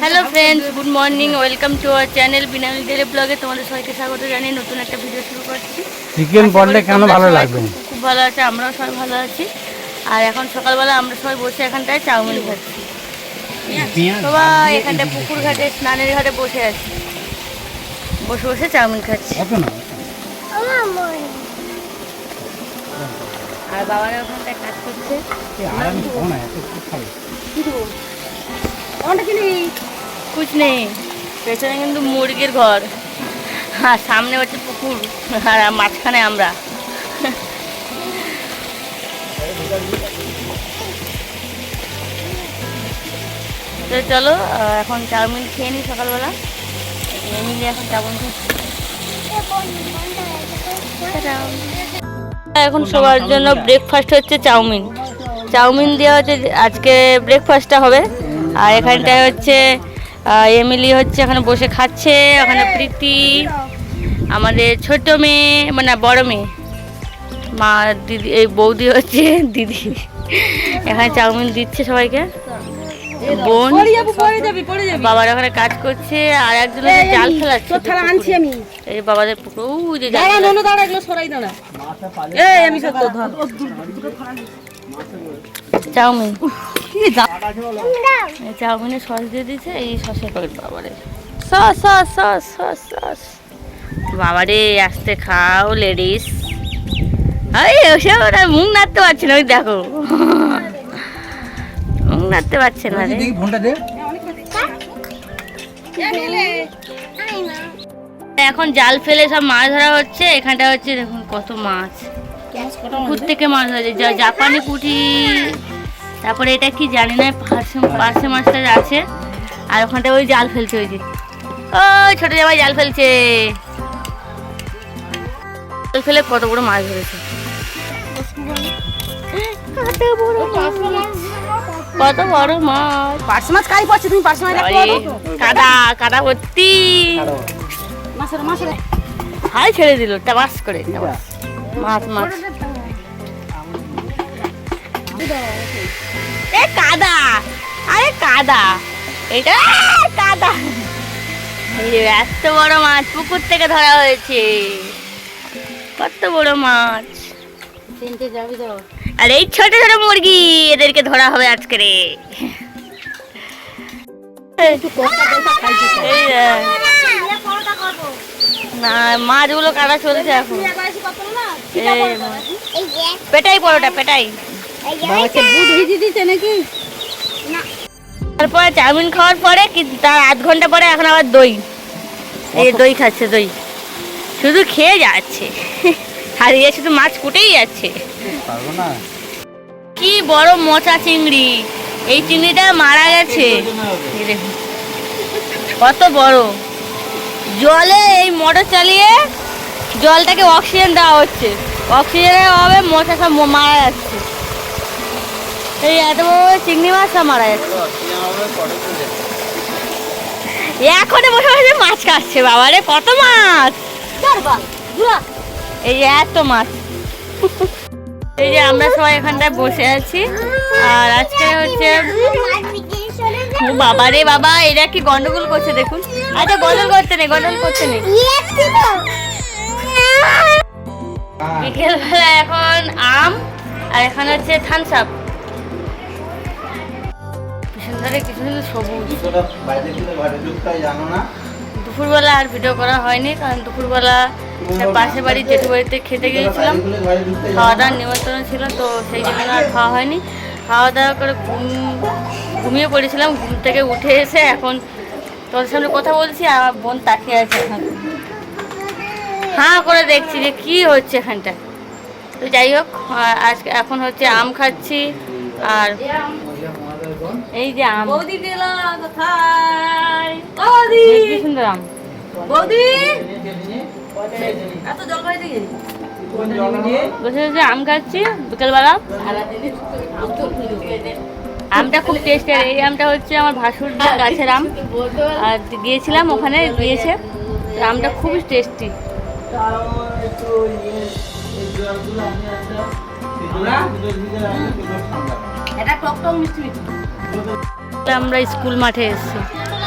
Hello friends good morning welcome to our channel বিনামি ডেলে ব্লগে তোমাদের সবাইকে স্বাগত জানিয়ে নতুন একটা ভিডিও শুরু করছি। চিকেন পড়লে কেন ভালো লাগবে? খুব- ভালো আছে আমরাও সবাই ভালো আছি। আর এখন সকালবেলা আমরা সবাই বসে এখানটায় চাউমিন খাচ্ছি। সবাই এখানটায় পুকুর ঘাটে স্নানের ঘাটে বসে আছি। বসে বসে চাউমিন খাচ্ছি। আর বাবারা ওখানটায় কাজ করছে। কি? কুছ নেই। পেছনে কিন্তু মুরগির ঘর। আর সামনে হচ্ছে পুকুর। আর মাঝখানে আমরা। তো চলো এখন চাউমিন খেয়ে নিই সকালবেলা। এমনি এখন চাউমিন এখন সবার জন্য ব্রেকফাস্ট হচ্ছে চাউমিন। চাউমিন দেওয়া হচ্ছে, আজকে ব্রেকফাস্টটা হবে। আর এখানটায় হচ্ছে এমিলি হচ্ছে এখানে বসে খাচ্ছে ওখানে প্রীতি আমাদের ছোট মেয়ে মানে বড় মেয়ে। মা দিদি এই বৌদি হচ্ছে দিদি। এখানে চাউমিন দিচ্ছে সবাইকে। বোন। বাবার ওখানে কাজ করছে আর একজন হচ্ছে জাল ফেলাচ্ছে আনছি আমি। এই বাবাদের পুকুর ওই যে দাঁড়া দাঁড়া এগুলো সরাই দাঁড়া। এই আমি সত্য ধর চাউমিন। কি যা এই চাউমিনে সস দিয়ে দিয়েছে এই সসের প্যাকেট বাবারে। Sauce sauce sauce sauce sauce. বাবারে আসতে খাও লেডিস। এই ওসব ওরা মুখ নাড়তে পারছে না ওই দেখো। মুখ নাড়তে পারছে না রে। ফোনটা দে। এখন জাল ফেলে সব মাছ ধরা হচ্ছে এখানটা হচ্ছে দেখুন কত মাছ। পুকুর থেকে মাছ ধরা যায় জাপানি পুঁটি তারপরে এটা কি জানি না পার্শে পার্শে মাছটা আছে। আর ওখানটা ওই জাল ফেলছে ওই যে। ওই ছোট জামাই জাল ফেলছে। জাল ফেলে কত বড় মাছ ধরেছে। কত বড় মাছ। বড় মাছ। কাই পড়ছে তুমি পার্শ মাছ কাদা কাদা ভর্তি। মাছের মাছের। হাই ছেড়ে দিল টাবাস করে টাবাস। মাছ মাছ। এ কাদা আরে কাদা এটা কাদা। এত বড় মাছ পুকুর থেকে ধরা হয়েছে। কত বড় মাছ। তিনটে যাবি তো। আর এই ছোট ছোট মুরগি এদেরকে ধরা হবে আজকে রে। না মাছগুলো কাটা চলছে এখন। পেটাই পরোটা পেটাই। বাবাকে দুধ ভিজিয়ে দিতে নাকি? তারপরে চাউমিন খাওয়ার পরে কি তার আধ ঘণ্টা পরে এখন আবার দই। এই দই খাচ্ছে দই। শুধু খেয়ে যাচ্ছে। আর এ শুধু মাছ কুটেই যাচ্ছে। কি বড় মোচা চিংড়ি। এই চিংড়িটা মারা গেছে। কত বড়। জলে এই মোটর চালিয়ে জলটাকে অক্সিজেন দেওয়া হচ্ছে। অক্সিজেনের অভাবে মোচা সব মারা যাচ্ছে। এই এত বড় চিংড়ি মাছ সব মারা যাচ্ছে? এখনও বসে বসে মাছ কাটছে বাবারে, কত মাছ? এই যে এত মাছ। এই যে আমরা সবাই এখানটায় বসে আছি। আর আজকে হচ্ছে বাবা রে বাবা, এরা কি গন্ডগোল করছে দেখুন। আচ্ছা গন্ডগোল করতে নেই, গন্ডগোল করতে নেই। বিকেলবেলা এখন আম, আর এখানে হচ্ছে থামস আপ। ধারে কিছু সবুজ। দুপুরবেলা আর ভিডিও করা হয়নি কারণ দুপুরবেলা পাশের বাড়ির জেঠু বাড়িতে খেতে গিয়েছিলাম। খাওয়া দাওয়ার নিমন্ত্রণ ছিল তো সেই জন্য আর খাওয়া হয়নি। খাওয়া দাওয়া করে ঘুম ঘুমিয়ে পড়েছিলাম ঘুম থেকে উঠে এসে এখন তোদের সামনে কথা বলছি আর আমার বোন তাকিয়ে আছে এখন। হাঁ করে দেখছি যে কি হচ্ছে এখানটা তো যাই হোক আজকে এখন হচ্ছে আম খাচ্ছি আর এই যে আম। বৌদি গেল কোথায়? বৌদি! কি সুন্দর আম। বৌদি! এত গেলি বসে বসে আম খাচ্ছি বিকেলবেলা। আমটা খুব টেস্টি আর এই আমটা হচ্ছে আমার ভাসুর গাছের আম। আর গিয়েছিলাম ওখানে দিয়েছে তো আমটা খুবই টেস্টি এটা টক টক মিষ্টি মিষ্টি। আমরা স্কুল মাঠে এসেছি।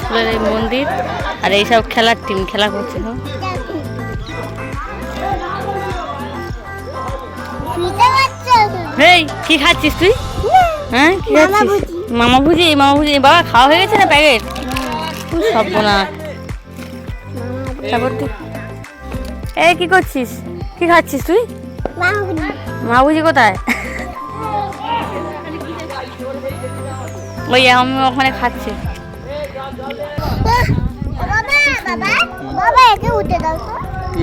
স্কুলের এই মন্দির আর এইসব খেলার টিম খেলা করছে সব। হেই কি খাচ্ছিস তুই? হ্যাঁ কি মামা খাচ্ছিস? মামা ভুজি মামা ভুজি। বাবা খাওয়া হয়ে গেছে না প্যাকেট? সব না তারপর তুই এই কি করছিস? কি খাচ্ছিস তুই? মা বুঝি কোথায়? ওই আমি ওখানে খাচ্ছি। বাবা বাবা একে উঠে দাও তো।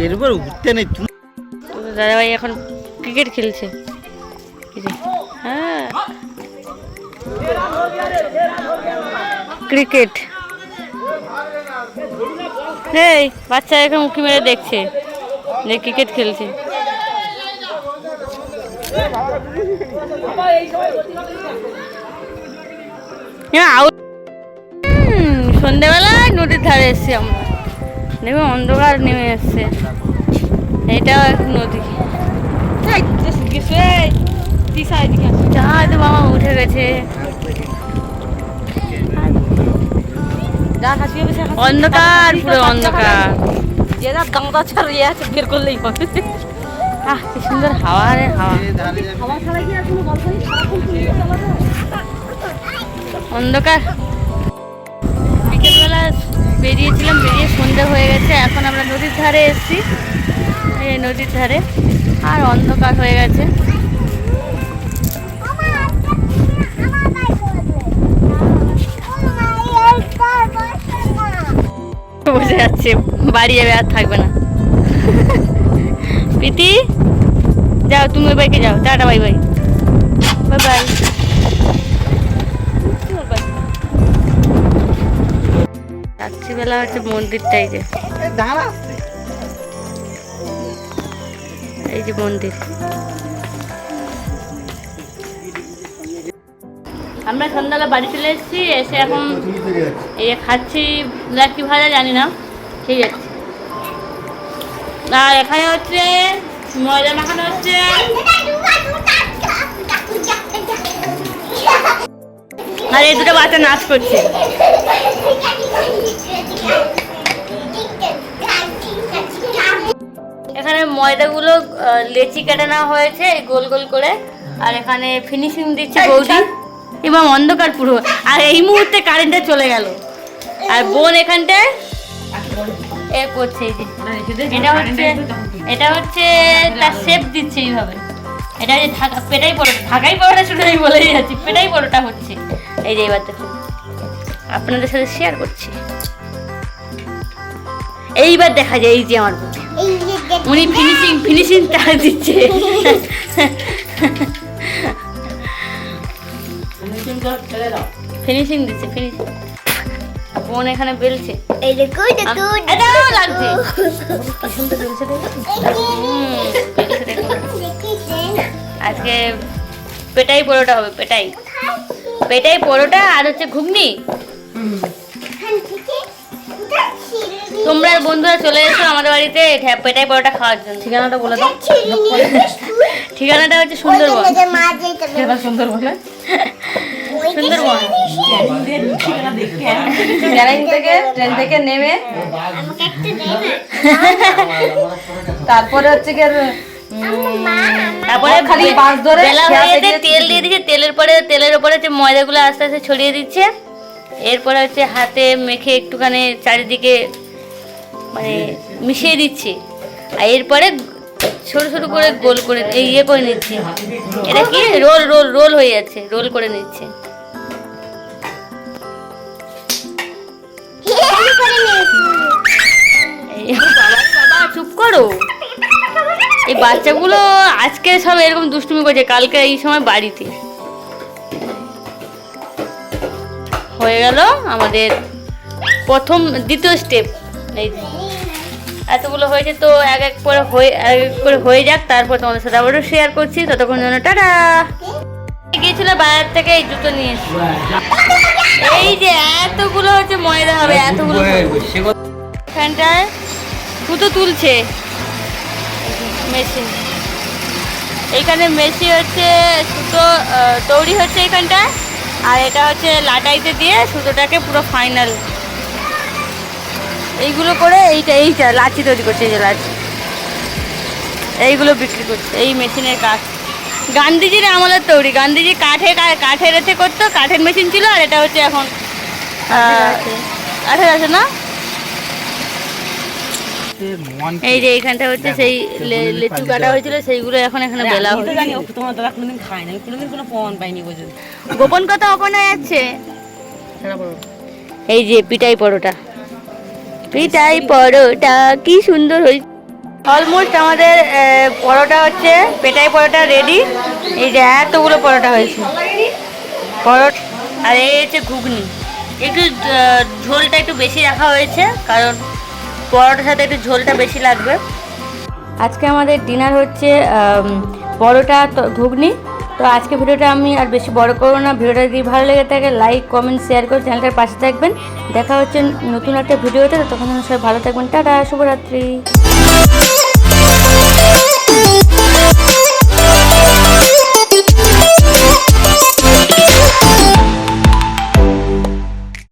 এর উপর উঠতে নেই তুমি তোর দাদাভাই এখন ক্রিকেট খেলছে। হ্যাঁ। ক্রিকেট এই বাচ্চা এখন উঁকি মেরে দেখছে যে ক্রিকেট খেলছে। হ্যাঁ, সন্ধ্যেবেলায় নদীর ধারে এসছি আমরা। দেখুন অন্ধকার নেমে এসছে। এটাও এক নদী। তো বাবা উঠে গেছে। অন্ধকার পুরো অন্ধকার। যে যা দাঁড়া ছাড়িয়ে আছে বের করলেই হবে। আহ কি সুন্দর হাওয়া রে হাওয়া। ধারে ছাড়া কি আর কোনো গল্প নেই? সারাক্ষণ শুনতে হবে অন্ধকার। বিকেলবেলা বেরিয়েছিলাম, বেরিয়ে সন্ধে হয়ে গেছে। এখন আমরা নদীর ধারে এসেছি। এই নদীর ধারে। আর অন্ধকার হয়ে গেছে। বসে যাচ্ছে। বাড়ি যাবে আর থাকবে না। প্রীতি, যাও, তুমি ওই বাইকে যাও। Tata, bye bye. Bye bye. রাত্রিবেলা হচ্ছে মন্দিরটাই যে। এই যে মন্দির। আমরা সন্ধ্যাবেলা বাড়ি চলে এসেছি এসে এখন এই খাচ্ছি লাকি ভাজা জানি না ঠিক আছে। আর এখানে হচ্ছে ময়দা মাখানো হচ্ছে। আর এই দুটো বাচ্চা নাচ করছে। এখানে ময়দাগুলো লেচি কেটে নেওয়া হয়েছে এই গোল গোল করে। আর এখানে ফিনিশিং দিচ্ছে বৌদি। এবং অন্ধকার পুরো। আর এই মুহূর্তে কারেন্টটা চলে গেল। আর বোন এখানটায়? এ করছে এই যে। এটা হচ্ছে এটা হচ্ছে তার শেপ দিচ্ছে এইভাবে। এটা যে ঢাকা পেটাই পরোটা ঢাকাই পরোটা শুধু আমি বলেই যাচ্ছি। পেটাই পরোটা হচ্ছে। এই যে এবার দেখুন আপনাদের সাথে শেয়ার করছি। এইবার দেখা যায় এই যে আমার বোন। উনি ফিনিশিং ফিনিশিং টাচ দিচ্ছে। ফিনিশিং দিচ্ছে ফিনিশিং বোন এখানে বেলছে। লাগছে। আজকে পেটাই পরোটা হবে পেটাই। পেটাই পরোটা আর হচ্ছে ঘুগনি। তোমরা বন্ধুরা চলে এসো আমাদের বাড়িতে পেটাই পরোটা খাওয়ার জন্য। ঠিকানাটা বলে দাও। ঠিকানাটা হচ্ছে সুন্দরবন। সুন্দরবন? ট্রেন থেকে ট্রেন থেকে নেমে। তারপরে হচ্ছে কি তারপরে খালি বাস ধরে তেল দিয়ে দিচ্ছে তেলের পরে তেলের উপরে ময়দাগুলো আস্তে আস্তে ছড়িয়ে দিচ্ছে। এরপরে হচ্ছে হাতে মেখে একটুখানি চারিদিকে মানে মিশিয়ে দিচ্ছে। আর এরপরে ছোট ছোট করে গোল করে এই ইয়ে করে নিচ্ছি। এটা কি? রোল রোল রোল হয়ে যাচ্ছে। রোল করে নিচ্ছে। এই বাবা বাবা চুপ করো। এই বাচ্চাগুলো আজকে সব এরকম দুষ্টুমি করছে। কালকে এই সময় বাড়িতে। হয়ে গেল আমাদের প্রথম দ্বিতীয় স্টেপ এই এতগুলো হয়েছে তো এক এক করে হয়ে এক এক করে হয়ে যাক তারপর তোমাদের সাথে আবারও শেয়ার করছি। ততক্ষণ জন্য টাটা! গিয়েছিল বাজার থেকে এই জুতো নিয়ে। এই যে এতগুলো হচ্ছে ময়দা হবে এতগুলো এখানটায় সুতো তুলছে। মেশিন। এইখানে মেশিন হচ্ছে সুতো তৈরি হচ্ছে এখানটায় আর এটা হচ্ছে লাটাইতে দিয়ে সুতোটাকে পুরো ফাইনাল এইগুলো করে এইটা এইটা লাচি তৈরি করছে এই যে লাচি এইগুলো বিক্রি করছে এই মেশিনের কাজ গান্ধীজির আমলের তৈরি। গান্ধীজি কাঠে কা- কাঠের এতে করতো কাঠের মেশিন ছিল আর এটা হচ্ছে এখন কাঠের আছে। না? এই যে এইখানটা হচ্ছে সেই লে- লিচু কাটা হয়েছিল সেইগুলো এখন এখানে বেলা হচ্ছে জানি ও তোমার দাদা কোনোদিন খায় না কোনোদিন কোনো প্রমাণ পাইনি গোপন কথা ওখানে যাচ্ছে এই যে পিটাই পরোটা। পিটাই পরোটা কি সুন্দর হয়েছে। অলমোস্ট আমাদের পরোটা হচ্ছে পেটাই পরোটা রেডি এই যে এতগুলো পরোটা হয়েছে। পরোটা আর এই হচ্ছে ঘুগনি। একটু ঝোলটা একটু বেশি রাখা হয়েছে কারণ পরোটার সাথে একটু ঝোলটা বেশি লাগবে। আজকে আমাদের ডিনার হচ্ছে পরোটা ঘুগনি। তো আজকে ভিডিওটা আমি আর বেশি বড় করব না। ভিডিওটা যদি ভালো লেগে থাকে লাইক কমেন্ট শেয়ার করে চ্যানেলটার পাশে থাকবেন। দেখা হচ্ছে নতুন একটা ভিডিওতে তখন সবাই ভালো থাকবেন। টাটা, শুভরাত্রি।